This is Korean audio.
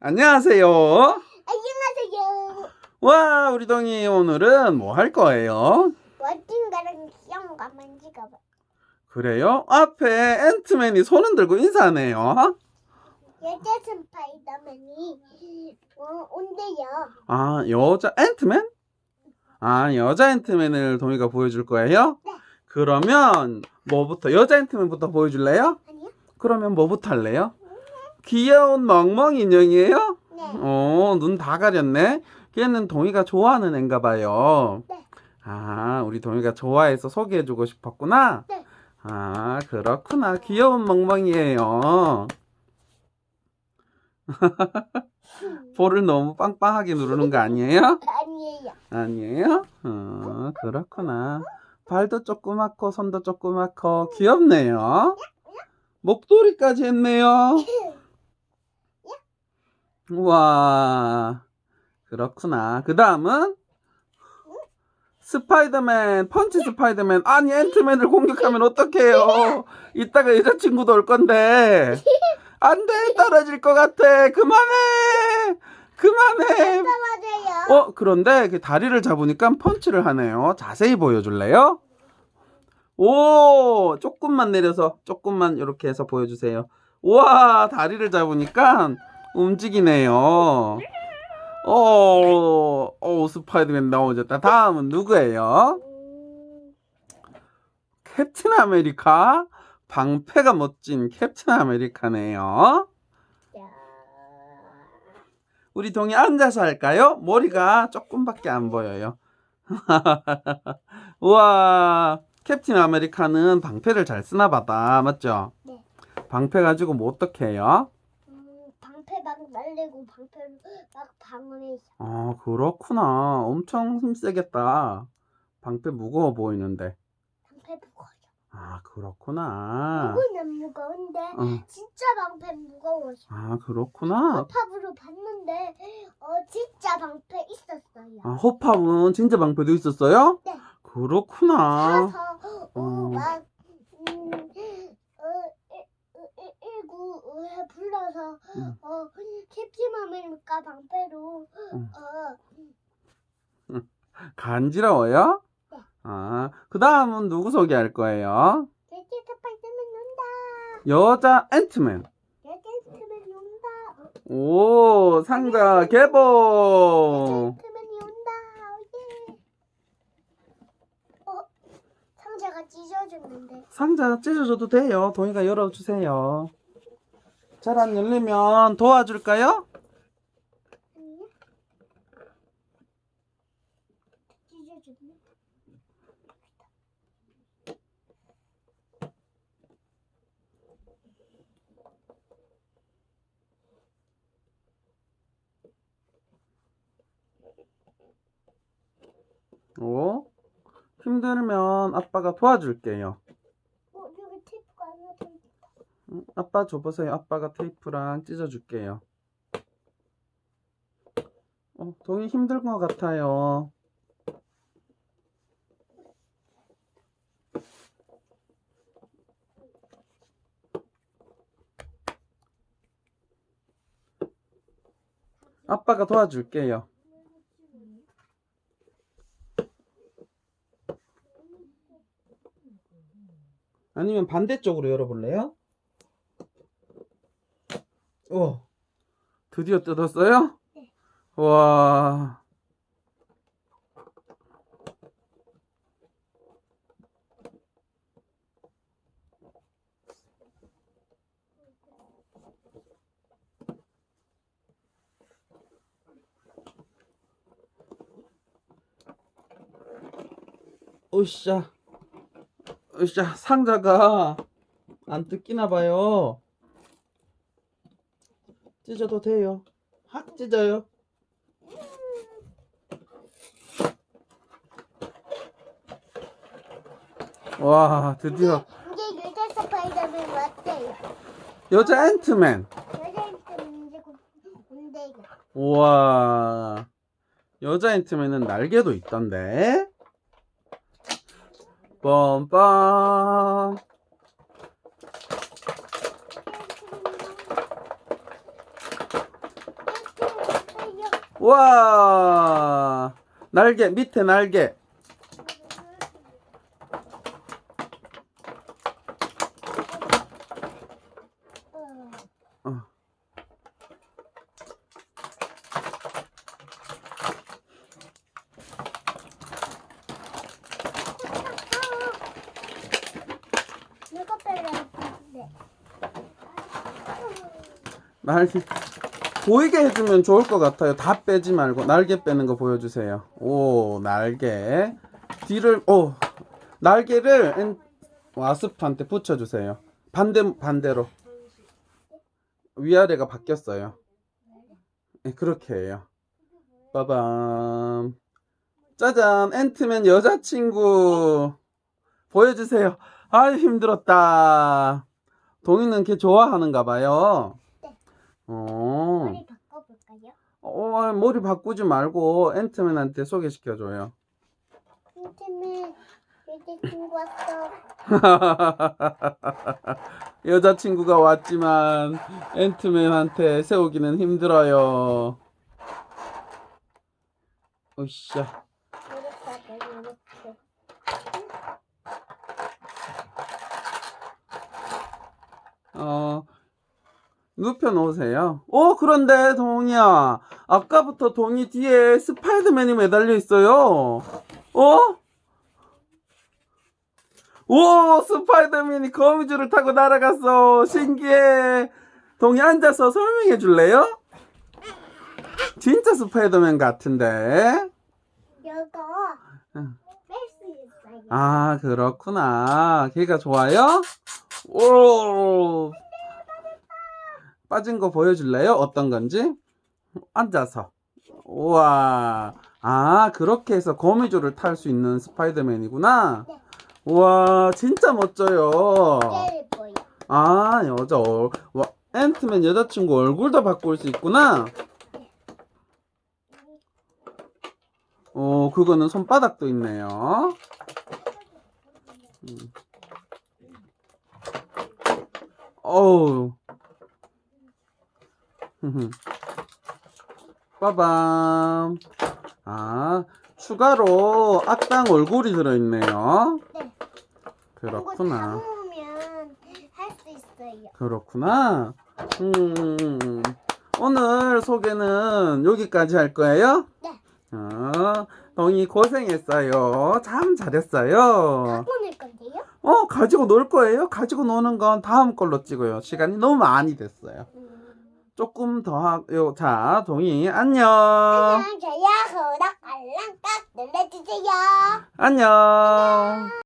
안녕하세요. 안녕하세요. 와, 우리 동이 오늘은 뭐 할 거예요? 멋진 거랑 귀여운 거 만지가 봐. 그래요? 앞에 앤트맨이 손을 들고 인사하네요. 여자 스파이더맨이 어, 온대요. 아, 여자 앤트맨? 아, 여자 앤트맨을 동이가 보여줄 거예요? 네. 그러면 뭐부터 여자 앤트맨부터 보여줄래요? 아니요? 그러면 뭐부터 할래요? 귀여운 멍멍이 인형이에요? 네. 어, 눈 다 가렸네. 걔는 동이가 좋아하는 애인가 봐요. 네. 아, 우리 동이가 좋아해서 소개해주고 싶었구나. 네. 아, 그렇구나. 귀여운 멍멍이에요. 볼을 너무 빵빵하게 누르는 거 아니에요? 아니에요. 아니에요? 어, 그렇구나. 발도 조그맣고 손도 조그맣고 귀엽네요. 목도리까지 했네요. 우와, 그렇구나. 그 다음은 스파이더맨, 펀치 스파이더맨. 아니, 앤트맨을 공격하면 어떡해요? 이따가 여자친구도 올 건데. 안 돼, 떨어질 것 같아. 그만해! 그만해! 맞아요. 어, 그런데 그 다리를 잡으니까 펀치를 하네요. 자세히 보여줄래요? 오, 조금만 내려서, 조금만 이렇게 해서 보여주세요. 우와, 다리를 잡으니까 움직이네요. 어, 어, 스파이더맨 나오졌다. 다음은 누구예요? 음, 캡틴 아메리카? 방패가 멋진 캡틴 아메리카네요. 자, 우리 동이 앉아서 할까요? 머리가 조금밖에 안 보여요. 우와, 캡틴 아메리카는 방패를 잘 쓰나 보다. 맞죠? 네. 방패 가지고 뭐 어떻게 해요? 막 날리고 방패로 막 방어해. 아, 그렇구나. 엄청 힘세겠다. 방패 무거워 보이는데. 방패 무거워요. 아, 그렇구나. 무거는 무거운데 어, 진짜 방패 무거워요. 아, 그렇구나. 팝으로 봤는데 어 진짜 방패 있었어요. 아, 호팝은 진짜 방패도 있었어요? 네. 그렇구나. 사서 어. 어 막 음, 어, 일구 해 음. 어 캡틴 아메리카 방패로 음. 어 간지러워요? 네. 아, 그 다음은 누구 소개할 거예요? 여자 스파이더맨 온다. 여자 앤트맨. 여자 스파이더맨 온다. 오, 상자 개봉. 스파이더맨이 온다. 예. 어 상자가 찢어졌는데. 상자 찢어줘도 돼요. 동이가 열어주세요. 잘 안 열리면 도와줄까요? 오, 힘들면 아빠가 도와줄게요. 어 여기 테이프가 하나 더 아빠 줘보세요. 아빠가 테이프랑 찢어줄게요. 어, 동이 힘들 것 같아요. 아빠가 도와줄게요. 아니면 반대쪽으로 열어볼래요? 오, 드디어 뜯었어요? 네. 와, 으쌰, 으쌰, 상자가 안 뜯기나 봐요. 찢어도 돼요. 확 찢어요. 와, 드디어 이제 여자 스파이더맨 왔대요. 여자 앤트맨. 여자한테는 이제 곧 온대요. 우와. 여자 앤트맨은 날개도 있던데. 뻔뻔. 와! 날개 밑에 날개. 어. 이거 날개 보이게 해주면 좋을 것 같아요. 다 빼지 말고. 날개 빼는 거 보여주세요. 오 날개. 뒤를 오 날개를 엔- 와스프한테 붙여주세요. 반대 반대로. 위아래가 바뀌었어요. 네, 그렇게 해요. 빠밤. 짜잔. 앤트맨 여자친구. 보여주세요. 아유 힘들었다. 동이는 걔 좋아하는가 봐요. 네. 어. 머리 바꿔볼까요? 어, 머리 바꾸지 말고 앤트맨한테 소개시켜줘요. 팀에 이제 친구 왔어 여자친구가 왔지만 앤트맨한테 세우기는 힘들어요. 으쌰. 어, 눕혀 놓으세요. 어, 그런데 동이야. 아까부터 동이 뒤에 스파이더맨이 매달려 있어요. 어? 오, 스파이더맨이 거미줄을 타고 날아갔어. 신기해. 동이 앉아서 설명해 줄래요? 진짜 스파이더맨 같은데. 이거 응. 뺄수 있어요 아, 그렇구나. 걔가 좋아요? 오! 빠진 거 보여줄래요? 어떤 건지? 앉아서. 우와. 아, 그렇게 해서 거미줄을 탈 수 있는 스파이더맨이구나. 네. 우와, 진짜 멋져요. 아, 여자, 얼, 와, 앤트맨 여자친구 얼굴도 바꿀 수 있구나. 오, 그거는 손바닥도 있네요. 음. 어우. 빠밤. 아, 추가로 악당 얼굴이 들어있네요. 네 그렇구나. 이거 담으면 할 수 있어요 그렇구나. 음, 오늘 소개는 여기까지 할 거예요? 네. 어, 동이 고생했어요. 참 잘했어요. 갖고 놀 건데요? 어, 가지고 놀 거예요? 가지고 노는 건 다음 걸로 찍어요. 시간이 너무 많이 됐어요. 음. 조금 더 하요. 자, 동이 안녕. 안녕 저요 구독 알람 깍 눌러주세요 안녕.